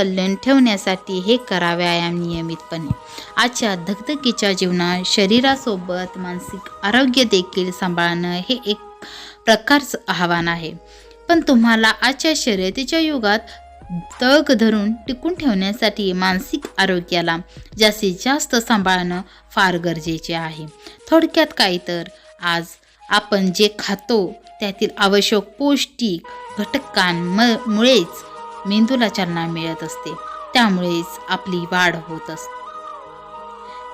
तल्लीन ठेवण्यासाठी हे करा व्यायाम नियमितपणे. आजच्या धकधकीच्या जीवनात शरीरासोबत मानसिक आरोग्य देखील सांभाळणं हे एक प्रकारचं आव्हान आहे. पण तुम्हाला आजच्या शर्यतीच्या युगात तग धरून टिकून ठेवण्यासाठी मानसिक आरोग्याला जास्तीत जास्त सांभाळणं फार गरजेचे आहे. थोडक्यात काय तर आज आपण जे खातो त्यातील आवश्यक पौष्टिक घटकांमुळेच मेंदूला चालना मिळत असते. त्यामुळेच आपली वाढ होत असते.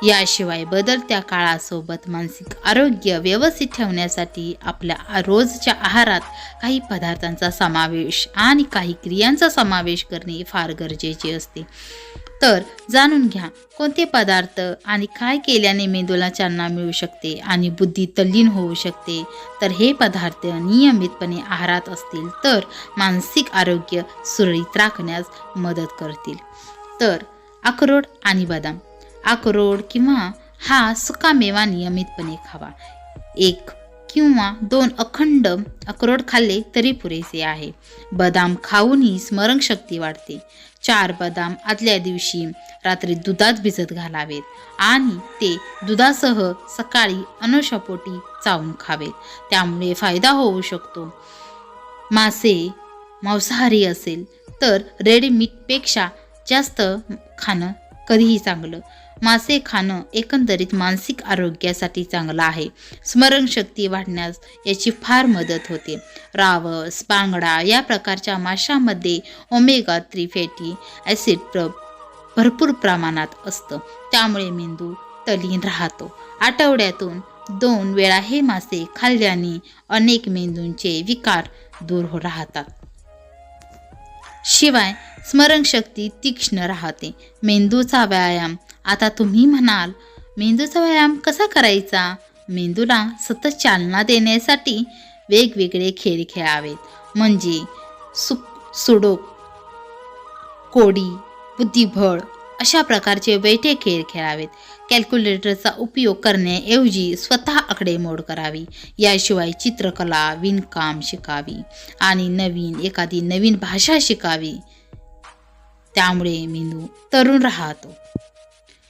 याशिवाय बदलत्या काळासोबत मानसिक आरोग्य व्यवस्थित ठेवण्यासाठी आपल्या रोजच्या आहारात काही पदार्थांचा समावेश आणि काही क्रियांचा समावेश करणे फार गरजेचे असते. तर जाणून घ्या कोणते पदार्थ आणि काय केल्याने मेंदूला चालना मिळू शकते आणि बुद्धी तल्लीन होऊ शकते? तर हे पदार्थ नियमितपणे आहारात असतील तर मानसिक आरोग्य सुरळीत राखण्यास मदत करतील. तर अक्रोड आणि बदाम. अक्रोड किंवा हा सुकामेवा नियमितपणे खावा. एक किंवा दोन अखंड अक्रोड खाल्ले तरी पुरेसे आहे. बदाम खाऊनही स्मरणशक्ती वाढते. चार बदाम आदल्या दिवशी रात्री दुधात भिजत घालावेत आणि ते दुधासह सकाळी अनुषापोटी चावून खावेत. त्यामुळे फायदा होऊ शकतो. मासे मांसाहारी असेल तर रेडमीटपेक्षा जास्त खाणं कधीही चांगलं. मासे खाणं एकंदरीत मानसिक आरोग्यासाठी चांगलं आहे. स्मरणशक्ती वाढण्यास याची फार मदत होते. रावस बांगडा या प्रकारच्या माशामध्ये ओमेगा थ्री फॅटी ॲसिड प्र भरपूर प्रमाणात असतं. त्यामुळे मेंदू तलीन राहतो. आठवड्यातून दोन वेळा हे मासे खाल्ल्याने अनेक मेंदूंचे विकार दूर हो राहतात. शिवाय स्मरणशक्ती तीक्ष्ण राहते. मेंदूचा व्यायाम आता तुम्ही म्हणाल मेंदूचा व्यायाम कसा करायचा? मेंदूला सतत चालना देण्यासाठी वेगवेगळे खेळ खेळावेत. म्हणजे सु सुडोक कोडी बुद्धिबळ अशा प्रकारचे बैठे खेळ खेळावेत. कॅल्क्युलेटरचा उपयोग करण्याऐवजी स्वतः आकडेमोड करावी. याशिवाय चित्रकला विणकाम शिकावी आणि नवीन एखादी नवीन भाषा शिकावी. त्यामुळे मेंदू तरुण राहतो.